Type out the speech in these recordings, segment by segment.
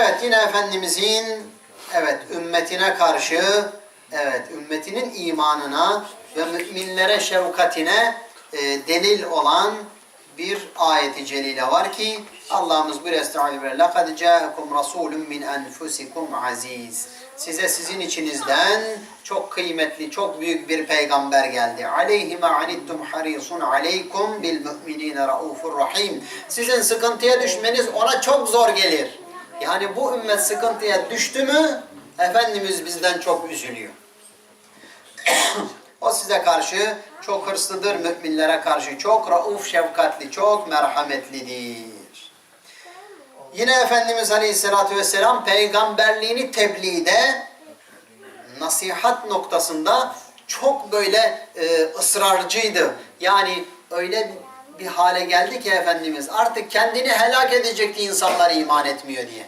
Evet yine Efendimizin evet ümmetine karşı evet ümmetinin imanına ve müminlere şefkatine e, delil olan bir ayeti celile var ki Allah'ımız bir estaizu ve لَقَدْ جَاءَكُمْ رَسُولٌ مِنْ أَنْفُسِكُمْ aziz. Size sizin içinizden çok kıymetli, çok büyük bir peygamber geldi. Aleyhi ma anittum harisun aleykum bil mu'minine raufur rahim. Sizin sıkıntıya düşmeniz ona çok zor gelir. Yani bu ümmet sıkıntıya düştü mü Efendimiz bizden çok üzülüyor. o size karşı çok hırslıdır, müminlere karşı çok rauf, şefkatli, çok merhametlidir. Yine Efendimiz Aleyhisselatü Vesselam peygamberliğini tebliğde nasihat noktasında çok böyle e, ısrarcıydı. Yani öyle bir hale geldi ki Efendimiz artık kendini helak edecekti insanlar iman etmiyor diye.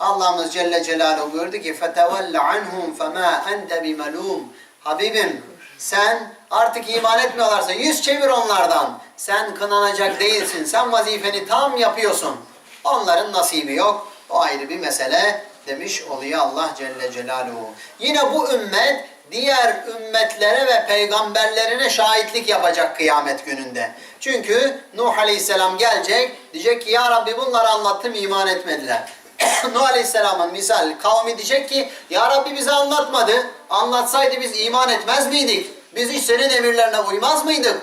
Allah'ımız Celle Celaluhu buyurdu ki فَتَوَلَّ عَنْهُمْ فَمَا أَنْتَ بِمَلُومٍ Habibim sen artık iman etmiyorlarsa yüz çevir onlardan. Sen kınanacak değilsin. Sen vazifeni tam yapıyorsun. Onların nasibi yok. O ayrı bir mesele demiş oluyor Allah Celle Celaluhu. Yine bu ümmet diğer ümmetlere ve peygamberlerine şahitlik yapacak kıyamet gününde. Çünkü Nuh Aleyhisselam gelecek diyecek ki ya Rabbi bunları anlattım iman etmediler. Nuh Aleyhisselam'ın misal kavmi diyecek ki Ya Rabbi bize anlatmadı. Anlatsaydı biz iman etmez miydik? Biz hiç senin emirlerine uymaz mıydık?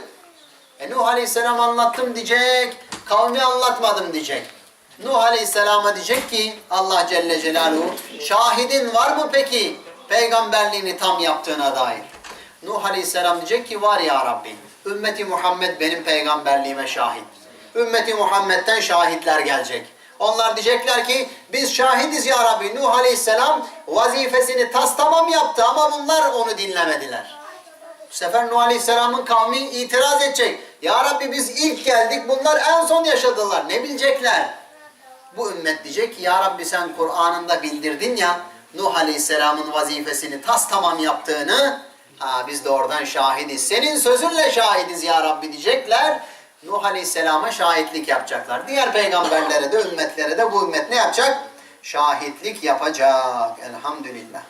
E Nuh Aleyhisselam anlattım diyecek. Kavmi anlatmadım diyecek. Nuh Aleyhisselam'a diyecek ki Allah Celle Celaluhu şahidin var mı peki peygamberliğini tam yaptığına dair? Nuh Aleyhisselam diyecek ki var ya Rabbi. Ümmeti Muhammed benim peygamberliğime şahit. Ümmeti Muhammed'den şahitler gelecek. Onlar diyecekler ki biz şahidiz ya Rabbi. Nuh Aleyhisselam vazifesini tas tamam yaptı ama bunlar onu dinlemediler. Bu sefer Nuh Aleyhisselam'ın kavmi itiraz edecek. Ya Rabbi biz ilk geldik bunlar en son yaşadılar. Ne bilecekler? Bu ümmet diyecek ki Ya Rabbi sen Kur'an'ında bildirdin ya Nuh Aleyhisselam'ın vazifesini tas tamam yaptığını ha, biz de oradan şahidiz. Senin sözünle şahidiz ya Rabbi diyecekler. Nuh Aleyhisselam'a şahitlik yapacaklar. Diğer peygamberlere de ümmetlere de bu ümmet ne yapacak? Şahitlik yapacak. Elhamdülillah.